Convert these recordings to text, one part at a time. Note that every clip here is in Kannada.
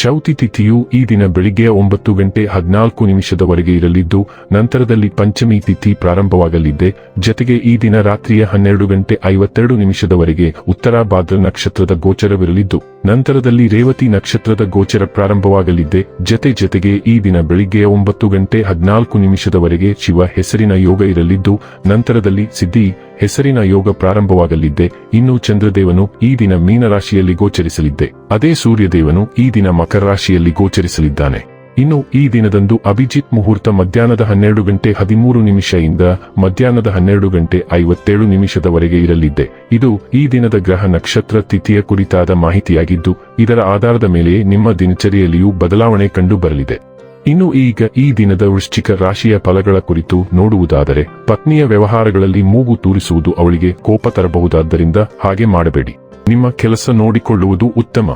ಚೌತಿ ತಿಥಿಯು ಈ ದಿನ ಬೆಳಿಗ್ಗೆ ಒಂಬತ್ತು ಗಂಟೆ ಹದಿನಾಲ್ಕು ನಿಮಿಷದವರೆಗೆ ಇರಲಿದ್ದು, ನಂತರದಲ್ಲಿ ಪಂಚಮಿ ತಿಥಿ ಪ್ರಾರಂಭವಾಗಲಿದೆ. ಜತೆಗೆ ಈ ದಿನ ರಾತ್ರಿಯ ಹನ್ನೆರಡು ಗಂಟೆ ಐವತ್ತೆರಡು ನಿಮಿಷದವರೆಗೆ ಉತ್ತರ ಭಾದ್ರ ನಕ್ಷತ್ರದ ಗೋಚರವಿರಲಿದ್ದು, ನಂತರದಲ್ಲಿ ರೇವತಿ ನಕ್ಷತ್ರದ ಗೋಚರ ಪ್ರಾರಂಭವಾಗಲಿದೆ. ಜತೆ ಜತೆಗೆ ಈ ದಿನ ಬೆಳಿಗ್ಗೆ ಒಂಬತ್ತು ಗಂಟೆ ಹದಿನಾಲ್ಕು ನಿಮಿಷದವರೆಗೆ ಶಿವ ಹೆಸರಿನ ಯೋಗ ಇರಲಿದ್ದು, ನಂತರದಲ್ಲಿ ಸಿದ್ಧಿ ಹೆಸರಿನ ಯೋಗ ಪ್ರಾರಂಭವಾಗಲಿದ್ದೆ ಇನ್ನು ಚಂದ್ರದೇವನು ಈ ದಿನ ಮೀನರಾಶಿಯಲ್ಲಿ ಗೋಚರಿಸಲಿದ್ದೆ ಅದೇ ಸೂರ್ಯದೇವನು ಈ ದಿನ ಮಕರ ರಾಶಿಯಲ್ಲಿ ಗೋಚರಿಸಲಿದ್ದಾನೆ. ಇನ್ನು ಈ ದಿನದಂದು ಅಭಿಜಿತ್ ಮುಹೂರ್ತ ಮಧ್ಯಾಹ್ನದ ಹನ್ನೆರಡು ಗಂಟೆ ಹದಿಮೂರು ನಿಮಿಷದಿಂದ ಮಧ್ಯಾಹ್ನದ ಹನ್ನೆರಡು ಗಂಟೆ ಐವತ್ತೇಳು ನಿಮಿಷದವರೆಗೆ ಇರಲಿದ್ದೆ. ಇದು ಈ ದಿನದ ಗ್ರಹ ನಕ್ಷತ್ರ ತಿಥಿಯ ಕುರಿತಾದ ಮಾಹಿತಿಯಾಗಿದ್ದು, ಇದರ ಆಧಾರದ ಮೇಲೆ ನಿಮ್ಮ ದಿನಚರಿಯಲ್ಲಿಯೂ ಬದಲಾವಣೆ ಕಂಡು ಬರಲಿದೆ ಇನ್ನು ಈಗ ಈ ದಿನದ ವೃಶ್ಚಿಕ ರಾಶಿಯ ಫಲಗಳ ಕುರಿತು ನೋಡುವುದಾದರೆ, ಪತ್ನಿಯ ವ್ಯವಹಾರಗಳಲ್ಲಿ ಮೂಗು ತೂರಿಸುವುದು ಅವಳಿಗೆ ಕೋಪ ತರಬಹುದಾದ್ದರಿಂದ ಹಾಗೆ ಮಾಡಬೇಡಿ. ನಿಮ್ಮ ಕೆಲಸ ನೋಡಿಕೊಳ್ಳುವುದು ಉತ್ತಮ.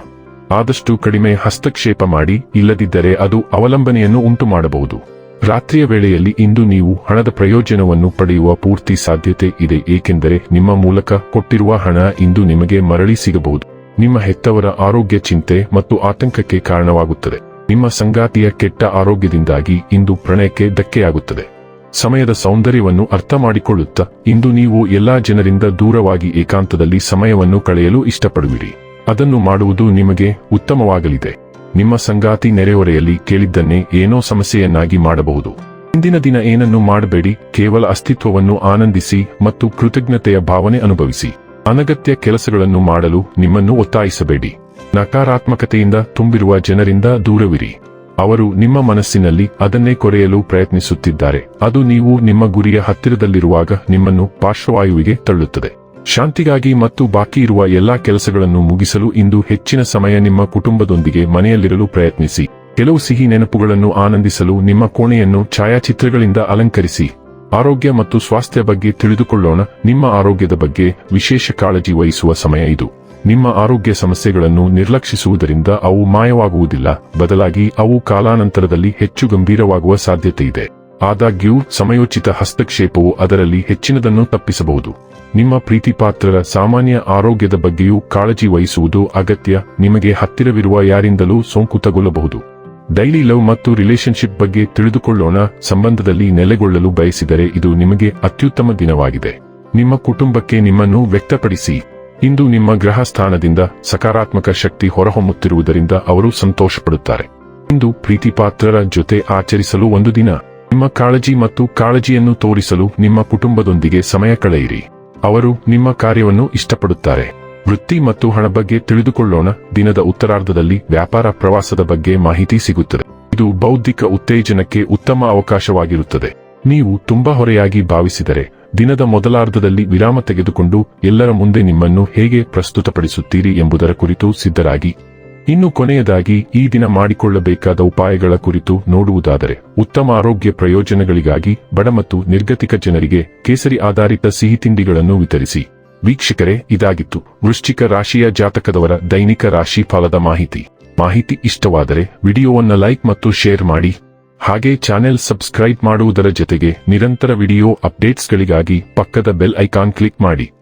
ಆದಷ್ಟು ಕಡಿಮೆ ಹಸ್ತಕ್ಷೇಪ ಮಾಡಿ, ಇಲ್ಲದಿದ್ದರೆ ಅದು ಅವಲಂಬನೆಯನ್ನು ಉಂಟು ಮಾಡಬಹುದು ರಾತ್ರಿಯ ವೇಳೆಯಲ್ಲಿ ಇಂದು ನೀವು ಹಣದ ಪ್ರಯೋಜನವನ್ನು ಪಡೆಯುವ ಪೂರ್ತಿ ಸಾಧ್ಯತೆ ಇದೆ, ಏಕೆಂದರೆ ನಿಮ್ಮ ಮೂಲಕ ಕೊಟ್ಟಿರುವ ಹಣ ಇಂದು ನಿಮಗೆ ಮರಳಿ ಸಿಗಬಹುದು. ನಿಮ್ಮ ಹೆತ್ತವರ ಆರೋಗ್ಯ ಚಿಂತೆ ಮತ್ತು ಆತಂಕಕ್ಕೆ ಕಾರಣವಾಗುತ್ತದೆ. ನಿಮ್ಮ ಸಂಗಾತಿಯ ಕೆಟ್ಟ ಆರೋಗ್ಯದಿಂದಾಗಿ ಇಂದು ಪ್ರಣಯಕ್ಕೆ ಧಕ್ಕೆಯಾಗುತ್ತದೆ. ಸಮಯದ ಸೌಂದರ್ಯವನ್ನು ಅರ್ಥ ಮಾಡಿಕೊಳ್ಳುತ್ತಾ ಇಂದು ನೀವು ಎಲ್ಲಾ ಜನರಿಂದ ದೂರವಾಗಿ ಏಕಾಂತದಲ್ಲಿ ಸಮಯವನ್ನು ಕಳೆಯಲು ಇಷ್ಟಪಡುವಿರಿ. ಅದನ್ನು ಮಾಡುವುದು ನಿಮಗೆ ಉತ್ತಮವಾಗಲಿದೆ. ನಿಮ್ಮ ಸಂಗಾತಿ ನೆರೆಹೊರೆಯಲ್ಲಿ ಕೇಳಿದ್ದನ್ನೇ ಏನೋ ಸಮಸ್ಯೆಯನ್ನಾಗಿ ಮಾಡಬಹುದು. ಇಂದಿನ ದಿನ ಏನನ್ನು ಮಾಡಬೇಡಿ, ಕೇವಲ ಅಸ್ತಿತ್ವವನ್ನು ಆನಂದಿಸಿ ಮತ್ತು ಕೃತಜ್ಞತೆಯ ಭಾವನೆ ಅನುಭವಿಸಿ. ಅನಗತ್ಯ ಕೆಲಸಗಳನ್ನು ಮಾಡಲು ನಿಮ್ಮನ್ನು ಒತ್ತಾಯಿಸಬೇಡಿ. ನಕಾರಾತ್ಮಕತೆಯಿಂದ ತುಂಬಿರುವ ಜನರಿಂದ ದೂರವಿರಿ. ಅವರು ನಿಮ್ಮ ಮನಸ್ಸಿನಲ್ಲಿ ಅದನ್ನೇ ಕೊರೆಯಲು ಪ್ರಯತ್ನಿಸುತ್ತಿದ್ದಾರೆ. ಅದು ನೀವು ನಿಮ್ಮ ಗುರಿಯ ಹತ್ತಿರದಲ್ಲಿರುವಾಗ ನಿಮ್ಮನ್ನು ಪಾರ್ಶ್ವವಾಯುವಿಗೆ ತಳ್ಳುತ್ತದೆ. ಶಾಂತಿಗಾಗಿ ಮತ್ತು ಬಾಕಿ ಇರುವ ಎಲ್ಲಾ ಕೆಲಸಗಳನ್ನು ಮುಗಿಸಲು ಇಂದು ಹೆಚ್ಚಿನ ಸಮಯ ನಿಮ್ಮ ಕುಟುಂಬದೊಂದಿಗೆ ಮನೆಯಲ್ಲಿರಲು ಪ್ರಯತ್ನಿಸಿ. ಕೆಲವು ಸಿಹಿ ನೆನಪುಗಳನ್ನು ಆನಂದಿಸಲು ನಿಮ್ಮ ಕೋಣೆಯನ್ನು ಛಾಯಾಚಿತ್ರಗಳಿಂದ ಅಲಂಕರಿಸಿ. ಆರೋಗ್ಯ ಮತ್ತು ಸ್ವಾಸ್ಥ್ಯ ಬಗ್ಗೆ ತಿಳಿದುಕೊಳ್ಳೋಣ. ನಿಮ್ಮ ಆರೋಗ್ಯದ ಬಗ್ಗೆ ವಿಶೇಷ ಕಾಳಜಿ ವಹಿಸುವ ಸಮಯ ಇದು. ನಿಮ್ಮ ಆರೋಗ್ಯ ಸಮಸ್ಯೆಗಳನ್ನು ನಿರ್ಲಕ್ಷಿಸುವುದರಿಂದ ಅವು ಮಾಯವಾಗುವುದಿಲ್ಲ. ಬದಲಾಗಿ ಅವು ಕಾಲಾನಂತರದಲ್ಲಿ ಹೆಚ್ಚು ಗಂಭೀರವಾಗುವ ಸಾಧ್ಯತೆ ಇದೆ. ಆದಾಗ್ಯೂ, ಸಮಯೋಚಿತ ಹಸ್ತಕ್ಷೇಪವು ಅದರಲ್ಲಿ ಹೆಚ್ಚಿನದನ್ನು ತಪ್ಪಿಸಬಹುದು. ನಿಮ್ಮ ಪ್ರೀತಿಪಾತ್ರರ ಸಾಮಾನ್ಯ ಆರೋಗ್ಯದ ಬಗ್ಗೆಯೂ ಕಾಳಜಿ ವಹಿಸುವುದು ಅಗತ್ಯ. ನಿಮಗೆ ಹತ್ತಿರವಿರುವ ಯಾರಿಂದಲೂ ಸೋಂಕು ತಗೊಳ್ಳಬಹುದು ಡೈಲಿ ಲವ್ ಮತ್ತು ರಿಲೇಶನ್ಶಿಪ್ ಬಗ್ಗೆ ತಿಳಿದುಕೊಳ್ಳೋಣ. ಸಂಬಂಧದಲ್ಲಿ ನೆಲೆಗೊಳ್ಳಲು ಬಯಸಿದರೆ ಇದು ನಿಮಗೆ ಅತ್ಯುತ್ತಮ ದಿನವಾಗಿದೆ. ನಿಮ್ಮ ಕುಟುಂಬಕ್ಕೆ ನಿಮ್ಮನ್ನು ವ್ಯಕ್ತಪಡಿಸಿ. ಇಂದು ನಿಮ್ಮ ಗ್ರಹ ಸ್ಥಾನದಿಂದ ಸಕಾರಾತ್ಮಕ ಶಕ್ತಿ ಹೊರಹೊಮ್ಮುತ್ತಿರುವುದರಿಂದ ಅವರು ಸಂತೋಷಪಡುತ್ತಾರೆ. ಇಂದು ಪ್ರೀತಿಪಾತ್ರರ ಜೊತೆ ಆಚರಿಸಲು ಒಂದು ದಿನ. ನಿಮ್ಮ ಕಾಳಜಿ ಮತ್ತು ಕಾಳಜಿಯನ್ನು ತೋರಿಸಲು ನಿಮ್ಮ ಕುಟುಂಬದೊಂದಿಗೆ ಸಮಯ ಕಳೆಯಿರಿ. ಅವರು ನಿಮ್ಮ ಕಾರ್ಯವನ್ನು ಇಷ್ಟಪಡುತ್ತಾರೆ. ವೃತ್ತಿ ಮತ್ತು ಹಣ ಬಗ್ಗೆ ತಿಳಿದುಕೊಳ್ಳೋಣ. ದಿನದ ಉತ್ತರಾರ್ಧದಲ್ಲಿ ವ್ಯಾಪಾರ ಪ್ರವಾಸದ ಬಗ್ಗೆ ಮಾಹಿತಿ ಸಿಗುತ್ತದೆ. ಇದು ಬೌದ್ಧಿಕ ಉತ್ತೇಜನಕ್ಕೆ ಉತ್ತಮ ಅವಕಾಶವಾಗಿರುತ್ತದೆ. ನೀವು ತುಂಬಾ ಹೊರೆಯಾಗಿ ಭಾವಿಸಿದರೆ, ದಿನದ ಮೊದಲಾರ್ಧದಲ್ಲಿ ವಿರಾಮ ತೆಗೆದುಕೊಂಡು ಎಲ್ಲರ ಮುಂದೆ ನಿಮ್ಮನ್ನು ಹೇಗೆ ಪ್ರಸ್ತುತಪಡಿಸುತ್ತೀರಿ ಎಂಬುದರ ಕುರಿತು ಸಿದ್ಧರಾಗಿ. ಇನ್ನು ಕೊನೆಯದಾಗಿ ಈ ದಿನ ಮಾಡಿಕೊಳ್ಳಬೇಕಾದ ಉಪಾಯಗಳ ಕುರಿತು ನೋಡುವುದಾದರೆ, ಉತ್ತಮ ಆರೋಗ್ಯ ಪ್ರಯೋಜನಗಳಿಗಾಗಿ ಬಡ ಮತ್ತು ನಿರ್ಗತಿಕ ಜನರಿಗೆ ಕೇಸರಿ ಆಧಾರಿತ ಸಿಹಿ ತಿಂಡಿಗಳನ್ನು ವಿತರಿಸಿ. ವೀಕ್ಷಕರೇ, ಇದಾಗಿತ್ತು ವೃಶ್ಚಿಕ ರಾಶಿಯ ಜಾತಕದವರ ದೈನಿಕ ರಾಶಿ ಫಲದ ಮಾಹಿತಿ. ಮಾಹಿತಿ ಇಷ್ಟವಾದರೆ ವಿಡಿಯೋವನ್ನ ಲೈಕ್ ಮತ್ತು ಶೇರ್ ಮಾಡಿ. ಹಾಗೆ ಚಾನೆಲ್ ಸಬ್ಸ್ಕ್ರೈಬ್ ಮಾಡುವುದರ ಜೊತೆಗೆ ನಿರಂತರ ವಿಡಿಯೋ ಅಪ್ಡೇಟ್ಸ್ಗಳಿಗಾಗಿ ಪಕ್ಕದ ಬೆಲ್ ಐಕಾನ್ ಕ್ಲಿಕ್ ಮಾಡಿ.